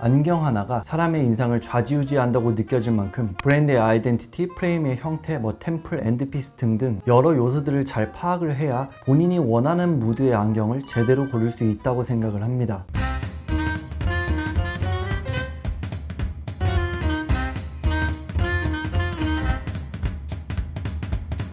안경 하나가 사람의 인상을 좌지우지한다고 느껴질 만큼 브랜드의 아이덴티티, 프레임의 형태, 뭐 템플, 엔드피스 등등 여러 요소들을 잘 파악을 해야 본인이 원하는 무드의 안경을 제대로 고를 수 있다고 생각을 합니다.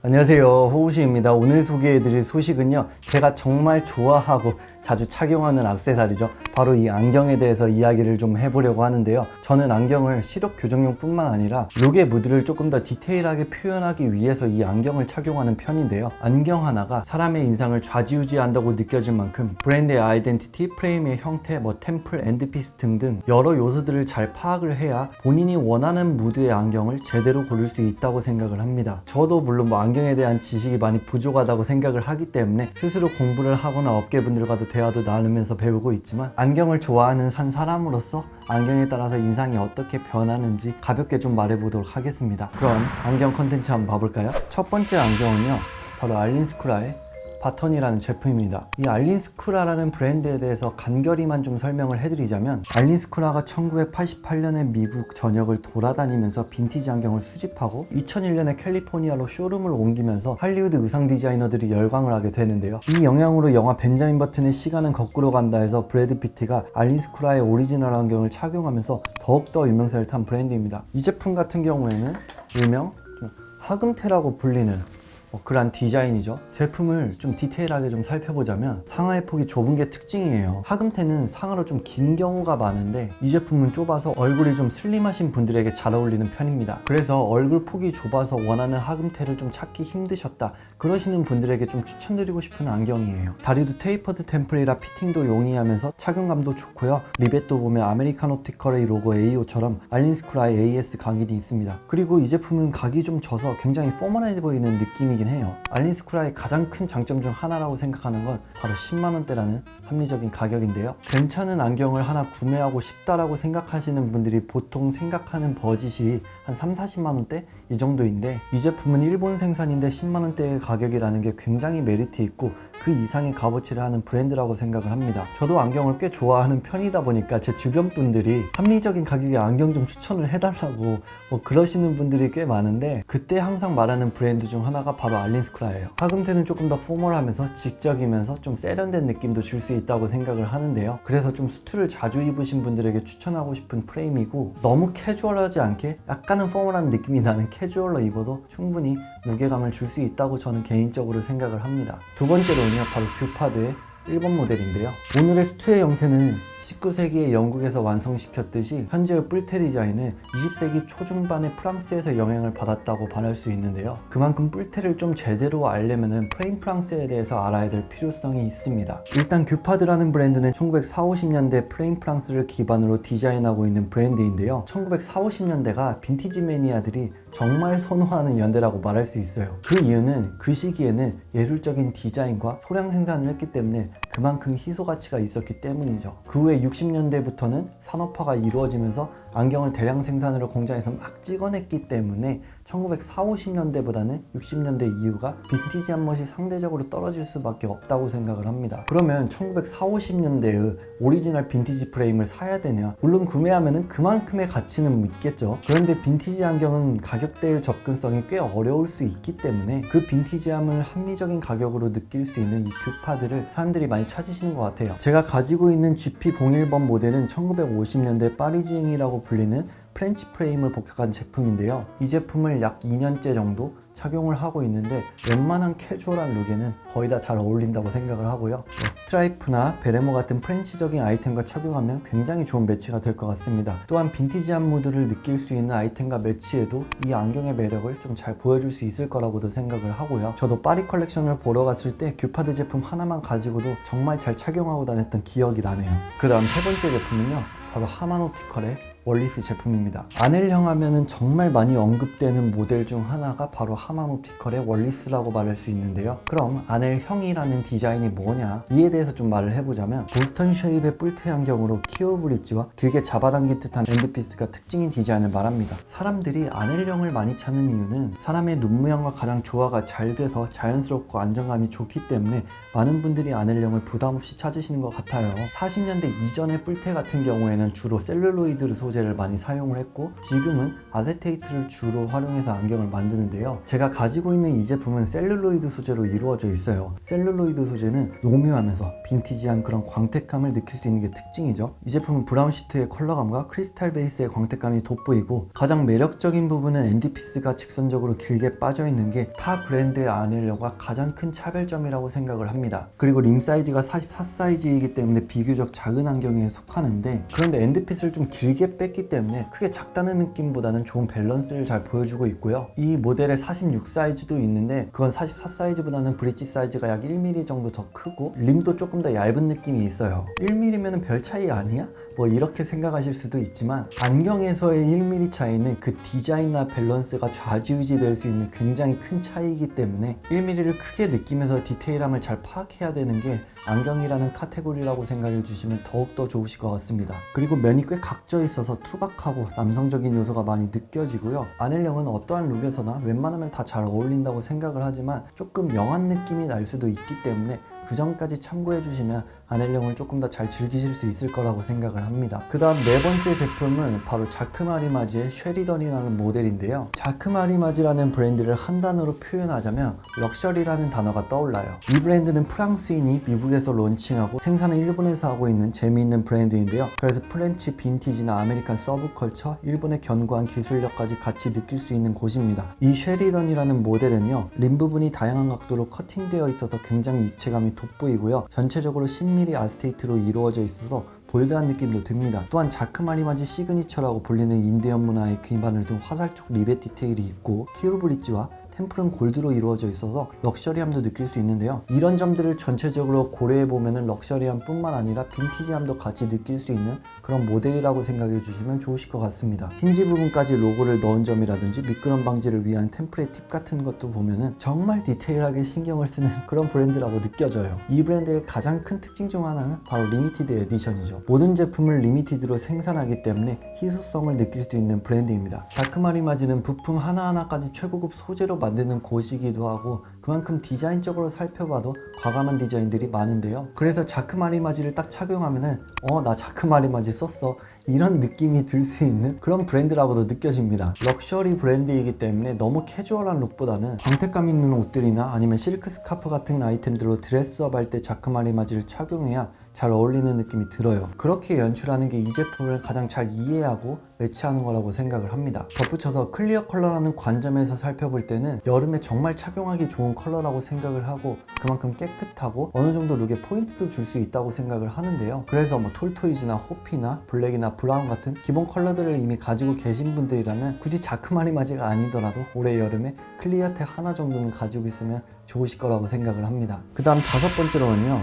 안녕하세요 호우시입니다 오늘 소개해드릴 소식은요 제가 정말 좋아하고 자주 착용하는 악세사리죠. 바로 이 안경에 대해서 이야기를 좀 해보려고 하는데요. 저는 안경을 시력 교정용 뿐만 아니라 룩의 무드를 조금 더 디테일하게 표현하기 위해서 이 안경을 착용하는 편인데요. 안경 하나가 사람의 인상을 좌지우지한다고 느껴질 만큼 브랜드의 아이덴티티, 프레임의 형태, 뭐 템플, 엔드피스 등등 여러 요소들을 잘 파악을 해야 본인이 원하는 무드의 안경을 제대로 고를 수 있다고 생각을 합니다. 저도 물론 뭐 안경에 대한 지식이 많이 부족하다고 생각을 하기 때문에 스스로 공부를 하거나 업계분들과도 대화도 나누면서 배우고 있지만 안경을 좋아하는 산 사람으로서 안경에 따라서 인상이 어떻게 변하는지 가볍게 좀 말해보도록 하겠습니다. 그럼 안경 컨텐츠 한번 봐볼까요? 첫 번째 안경은요, 바로 알린스쿠라의 바톤이라는 제품입니다. 이 알린스쿠라라는 브랜드에 대해서 간결히만 좀 설명을 해드리자면 알린스쿠라가 1988년에 미국 전역을 돌아다니면서 빈티지 안경을 수집하고 2001년에 캘리포니아로 쇼룸을 옮기면서 할리우드 의상 디자이너들이 열광을 하게 되는데요. 이 영향으로 영화 벤자민 버튼의 시간은 거꾸로 간다에서 브래드 피트가 알린스쿠라의 오리지널 안경을 착용하면서 더욱더 유명세를 탄 브랜드입니다. 이 제품 같은 경우에는 일명 좀 하금테라고 불리는 뭐 그런 디자인이죠. 제품을 좀 디테일하게 좀 살펴보자면 상하의 폭이 좁은 게 특징이에요. 하금테는 상하로 좀 긴 경우가 많은데 이 제품은 좁아서 얼굴이 좀 슬림하신 분들에게 잘 어울리는 편입니다. 그래서 얼굴 폭이 좁아서 원하는 하금테를 좀 찾기 힘드셨다. 그러시는 분들에게 좀 추천드리고 싶은 안경이에요. 다리도 테이퍼드 템플이라 피팅도 용이하면서 착용감도 좋고요. 리벳도 보면 아메리칸 옵티컬의 로고 AO처럼 알린스쿠라의 AS 각인이 있습니다. 그리고 이 제품은 각이 좀 져서 굉장히 포멀해 보이는 느낌이 긴 해요. 알린스쿠라의 가장 큰 장점 중 하나라고 생각하는 건 바로 10만 원대라는 합리적인 가격인데요. 괜찮은 안경을 하나 구매하고 싶다라고 생각하시는 분들이 보통 생각하는 버짓이 한 3, 40만 원대 이 정도인데 이 제품은 일본 생산인데 10만 원대의 가격이라는 게 굉장히 메리트 있고 그 이상의 값어치를 하는 브랜드라고 생각을 합니다. 저도 안경을 꽤 좋아하는 편이다 보니까 제 주변 분들이 합리적인 가격에 안경 좀 추천을 해달라고 뭐 그러시는 분들이 꽤 많은데 그때 항상 말하는 브랜드 중 하나가 바로 알린스쿠라예요. 하금테는 조금 더 포멀하면서 직접이면서 좀 세련된 느낌도 줄 수 있다고 생각을 하는데요. 그래서 좀 수트를 자주 입으신 분들에게 추천하고 싶은 프레임이고 너무 캐주얼하지 않게 약간 은 포멀한 느낌이 나는 캐주얼로 입어도 충분히 무게감을 줄 수 있다고 저는 개인적으로 생각을 합니다. 두 번째로는요, 바로 규파드의 1번 모델인데요. 오늘의 수트의 형태는 19세기에 영국에서 완성시켰듯이 현재의 뿔테 디자인은 20세기 초중반에 프랑스에서 영향을 받았다고 말할 수 있는데요. 그만큼 뿔테를 좀 제대로 알려면 프레임 프랑스에 대해서 알아야 될 필요성이 있습니다. 일단 규파드라는 브랜드는 1940, 50년대 프레임 프랑스를 기반으로 디자인하고 있는 브랜드인데요. 1940, 50년대가 빈티지 매니아들이 정말 선호하는 연대라고 말할 수 있어요. 그 이유는 그 시기에는 예술적인 디자인과 소량 생산을 했기 때문에 그만큼 희소 가치가 있었기 때문이죠. 그 후에 60년대부터는 산업화가 이루어지면서 안경을 대량 생산으로 공장에서 막 찍어냈기 때문에 1940, 50년대보다는 60년대 이후가 빈티지한 멋이 상대적으로 떨어질 수밖에 없다고 생각을 합니다. 그러면 1940, 50년대의 오리지널 빈티지 프레임을 사야 되냐? 물론 구매하면 그만큼의 가치는 있겠죠. 그런데 빈티지 안경은 가격대의 접근성이 꽤 어려울 수 있기 때문에 그 빈티지함을 합리적인 가격으로 느낄 수 있는 이 규파들을 사람들이 많이 찾으시는 것 같아요. 제가 가지고 있는 GP01번 모델은 1950년대 파리지행이라고 불리는 프렌치 프레임을 복합한 제품인데요. 이 제품을 약 2년째 정도 착용을 하고 있는데 웬만한 캐주얼한 룩에는 거의 다 잘 어울린다고 생각을 하고요. 뭐 스트라이프나 베레모 같은 프렌치적인 아이템과 착용하면 굉장히 좋은 매치가 될 것 같습니다. 또한 빈티지한 무드를 느낄 수 있는 아이템과 매치해도 이 안경의 매력을 좀 잘 보여줄 수 있을 거라고도 생각을 하고요. 저도 파리 컬렉션을 보러 갔을 때 규파드 제품 하나만 가지고도 정말 잘 착용하고 다녔던 기억이 나네요. 그 다음 세 번째 제품은요. 바로 하마노티컬의 월리스 제품입니다. 아넬형 하면은 정말 많이 언급되는 모델 중 하나가 바로 하마무 피컬의 월리스라고 말할 수 있는데요. 그럼 아넬형이라는 디자인이 뭐냐? 이에 대해서 좀 말을 해보자면 보스턴 쉐입의 뿔테 안경으로 키오 브릿지와 길게 잡아당긴 듯한 엔드피스가 특징인 디자인을 말합니다. 사람들이 아넬형을 많이 찾는 이유는 사람의 눈 모양과 가장 조화가 잘 돼서 자연스럽고 안정감이 좋기 때문에 많은 분들이 아넬형을 부담 없이 찾으시는 것 같아요. 40년대 이전의 뿔테 같은 경우에는 주로 셀룰로이드 소재 를 많이 사용을 했고 지금은 아세테이트를 주로 활용해서 안경을 만드는데요. 제가 가지고 있는 이 제품은 셀룰로이드 소재로 이루어져 있어요. 셀룰로이드 소재는 노묘하면서 빈티지한 그런 광택감을 느낄 수 있는 게 특징이죠. 이 제품은 브라운 시트의 컬러감과 크리스탈 베이스의 광택감이 돋보이고 가장 매력적인 부분은 엔디피스가 직선적으로 길게 빠져 있는 게 타 브랜드의 아넬려가 가장 큰 차별점이라고 생각을 합니다. 그리고 림 사이즈가 44 사이즈이기 때문에 비교적 작은 안경에 속하는데 그런데 엔드핏을 좀 길게 뺐기 때문에 크게 작다는 느낌보다는 좋은 밸런스를 잘 보여주고 있고요. 이 모델에 46 사이즈도 있는데 그건 44 사이즈보다는 브릿지 사이즈가 약 1mm 정도 더 크고 림도 조금 더 얇은 느낌이 있어요. 1mm면 별 차이 아니야? 뭐 이렇게 생각하실 수도 있지만 안경에서의 1mm 차이는 그 디자인이나 밸런스가 좌지우지 될 수 있는 굉장히 큰 차이이기 때문에 1mm를 크게 느끼면서 디테일함을 잘 파악해야 되는 게 안경이라는 카테고리라고 생각해 주시면 더욱더 좋으실 것 같습니다. 그리고 면이 꽤 각져 있어서 투박하고 남성적인 요소가 많이 느껴지고요. 아넬령은 어떠한 룩에서나 웬만하면 다 잘 어울린다고 생각을 하지만 조금 영한 느낌이 날 수도 있기 때문에 그 점까지 참고해 주시면 아넬령을 조금 더 잘 즐기실 수 있을 거라고 생각을 합니다. 그 다음 네 번째 제품은 바로 자크마리마지의 쉐리던이라는 모델인데요. 자크마리마지라는 브랜드를 한 단어로 표현하자면 럭셔리라는 단어가 떠올라요. 이 브랜드는 프랑스인이 미국에서 론칭하고 생산을 일본에서 하고 있는 재미있는 브랜드인데요. 그래서 프렌치 빈티지나 아메리칸 서브컬처, 일본의 견고한 기술력까지 같이 느낄 수 있는 곳입니다. 이 쉐리던이라는 모델은요, 림 부분이 다양한 각도로 커팅되어 있어서 굉장히 입체감이 돋보이고요. 전체적으로 10mm 아스테이트로 이루어져 있어서 볼드한 느낌도 듭니다. 또한 자크마리마지 시그니처라고 불리는 인디언 문화의 기반을 둔 화살촉 리벳 디테일이 있고 키로 브릿지와 템플은 골드로 이루어져 있어서 럭셔리함도 느낄 수 있는데요. 이런 점들을 전체적으로 고려해 보면은 럭셔리함뿐만 아니라 빈티지함도 같이 느낄 수 있는 그런 모델이라고 생각해 주시면 좋으실 것 같습니다. 힌지 부분까지 로고를 넣은 점이라든지 미끄럼 방지를 위한 템플의 팁 같은 것도 보면은 정말 디테일하게 신경을 쓰는 그런 브랜드라고 느껴져요. 이 브랜드의 가장 큰 특징 중 하나는 바로 리미티드 에디션이죠. 모든 제품을 리미티드로 생산하기 때문에 희소성을 느낄 수 있는 브랜드입니다. 다크마리마지는 부품 하나하나까지 최고급 소재로 만 드는 곳이기도 하고 그만큼 디자인적으로 살펴봐도 과감한 디자인들이 많은데요. 그래서 자크마리마지를 딱 착용하면은 어 나 자크마리마지 썼어 이런 느낌이 들 수 있는 그런 브랜드라고도 느껴집니다. 럭셔리 브랜드이기 때문에 너무 캐주얼한 룩보다는 광택감 있는 옷들이나 아니면 실크 스카프 같은 아이템들로 드레스업 할 때 자크마리마지를 착용해야 잘 어울리는 느낌이 들어요. 그렇게 연출하는 게 이 제품을 가장 잘 이해하고 매치하는 거라고 생각을 합니다. 덧붙여서 클리어 컬러라는 관점에서 살펴볼 때는 여름에 정말 착용하기 좋은 컬러라고 생각을 하고 그만큼 깨끗하고 어느 정도 룩에 포인트도 줄 수 있다고 생각을 하는데요. 그래서 뭐 톨토이즈나 호피나 블랙이나 브라운 같은 기본 컬러들을 이미 가지고 계신 분들이라면 굳이 자크마리마지가 아니더라도 올해 여름에 클리어텍 하나 정도는 가지고 있으면 좋으실 거라고 생각을 합니다. 그 다음 다섯 번째로는요.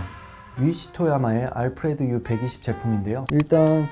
유이치 토야마의 알프레드 U120 제품인데요. 일단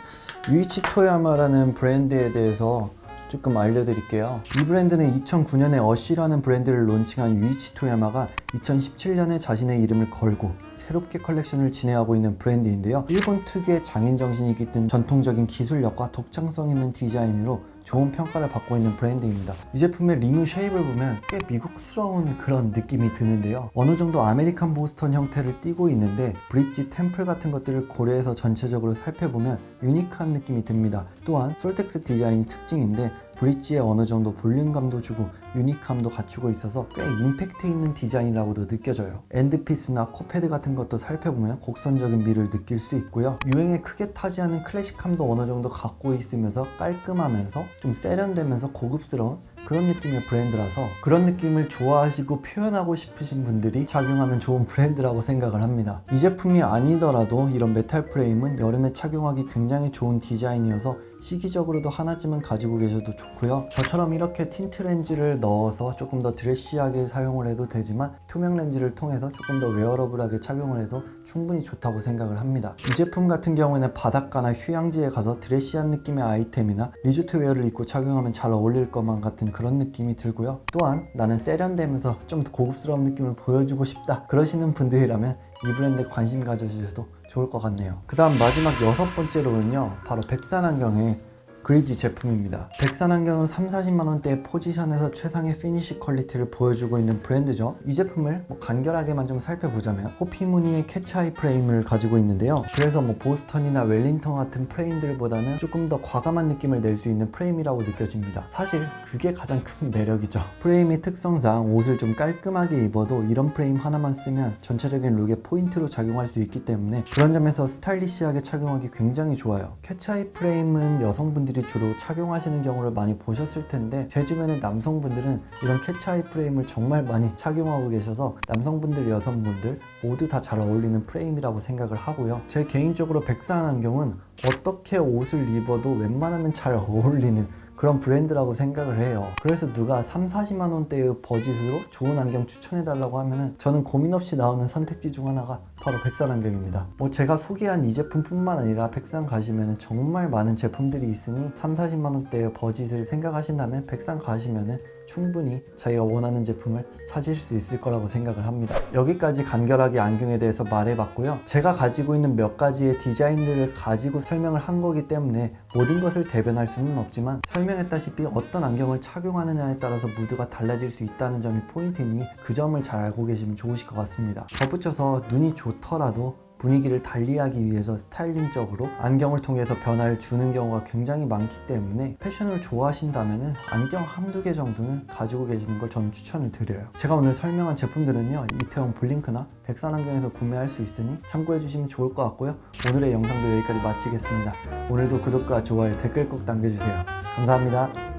유이치 토야마라는 브랜드에 대해서 조금 알려드릴게요. 이 브랜드는 2009년에 어시라는 브랜드를 론칭한 유이치 토야마가 2017년에 자신의 이름을 걸고 새롭게 컬렉션을 진행하고 있는 브랜드인데요. 일본 특유의 장인 정신이 깃든 전통적인 기술력과 독창성 있는 디자인으로 좋은 평가를 받고 있는 브랜드입니다. 이 제품의 리무 쉐입을 보면 꽤 미국스러운 그런 느낌이 드는데요. 어느 정도 아메리칸 보스턴 형태를 띠고 있는데 브릿지, 템플 같은 것들을 고려해서 전체적으로 살펴보면 유니크한 느낌이 듭니다. 또한 솔텍스 디자인이 특징인데 브릿지에 어느 정도 볼륨감도 주고 유니크함도 갖추고 있어서 꽤 임팩트 있는 디자인이라고도 느껴져요. 엔드피스나 코패드 같은 것도 살펴보면 곡선적인 미를 느낄 수 있고요. 유행에 크게 타지 않은 클래식함도 어느 정도 갖고 있으면서 깔끔하면서 좀 세련되면서 고급스러운 그런 느낌의 브랜드라서 그런 느낌을 좋아하시고 표현하고 싶으신 분들이 착용하면 좋은 브랜드라고 생각을 합니다. 이 제품이 아니더라도 이런 메탈 프레임은 여름에 착용하기 굉장히 좋은 디자인이어서 시기적으로도 하나쯤은 가지고 계셔도 좋고요. 저처럼 이렇게 틴트 렌즈를 넣어서 조금 더 드레시하게 사용을 해도 되지만 투명 렌즈를 통해서 조금 더 웨어러블하게 착용을 해도 충분히 좋다고 생각을 합니다. 이 제품 같은 경우에는 바닷가나 휴양지에 가서 드레시한 느낌의 아이템이나 리조트 웨어를 입고 착용하면 잘 어울릴 것만 같은 그런 느낌이 들고요. 또한 나는 세련되면서 좀 더 고급스러운 느낌을 보여주고 싶다 그러시는 분들이라면 이 브랜드에 관심 가져주셔도 좋을 것 같네요. 그 다음 마지막 여섯 번째로는요. 바로 백산안경의 그리지 제품입니다. 백산안경은 3, 40만 원대의 포지션에서 최상의 피니시 퀄리티를 보여주고 있는 브랜드죠. 이 제품을 뭐 간결하게만 좀 살펴보자면 호피무늬의 캐치아이 프레임을 가지고 있는데요. 그래서 뭐 보스턴이나 웰링턴 같은 프레임들보다는 조금 더 과감한 느낌을 낼 수 있는 프레임이라고 느껴집니다. 사실 그게 가장 큰 매력이죠. 프레임의 특성상 옷을 좀 깔끔하게 입어도 이런 프레임 하나만 쓰면 전체적인 룩의 포인트로 작용할 수 있기 때문에 그런 점에서 스타일리시하게 착용하기 굉장히 좋아요. 캐치아이 프레임은 여성분들이 주로 착용하시는 경우를 많이 보셨을 텐데 제 주변의 남성분들은 이런 캐치아이 프레임을 정말 많이 착용하고 계셔서 남성분들, 여성분들 모두 다 잘 어울리는 프레임이라고 생각을 하고요. 제 개인적으로 백상 안경은 어떻게 옷을 입어도 웬만하면 잘 어울리는 그런 브랜드라고 생각을 해요. 그래서 누가 3, 40만 원대의 버짓으로 좋은 안경 추천해 달라고 하면은 저는 고민 없이 나오는 선택지 중 하나가 바로 백산 안경입니다. 뭐 제가 소개한 이 제품뿐만 아니라 백산 가시면은 정말 많은 제품들이 있으니 3, 40만 원대의 버짓을 생각하신다면 백산 가시면은 충분히 자기가 원하는 제품을 찾으실 수 있을 거라고 생각을 합니다. 여기까지 간결하게 안경에 대해서 말해봤고요. 제가 가지고 있는 몇 가지의 디자인들을 가지고 설명을 한 거기 때문에 모든 것을 대변할 수는 없지만 설명했다시피 어떤 안경을 착용하느냐에 따라서 무드가 달라질 수 있다는 점이 포인트니 그 점을 잘 알고 계시면 좋으실 것 같습니다. 덧붙여서 눈이 좋더라도 분위기를 달리하기 위해서 스타일링적으로 안경을 통해서 변화를 주는 경우가 굉장히 많기 때문에 패션을 좋아하신다면 안경 한두 개 정도는 가지고 계시는 걸 저는 추천을 드려요. 제가 오늘 설명한 제품들은요. 이태원 블링크나 백산 안경에서 구매할 수 있으니 참고해 주시면 좋을 것 같고요. 오늘의 영상도 여기까지 마치겠습니다. 오늘도 구독과 좋아요, 댓글 꼭 남겨주세요. 감사합니다.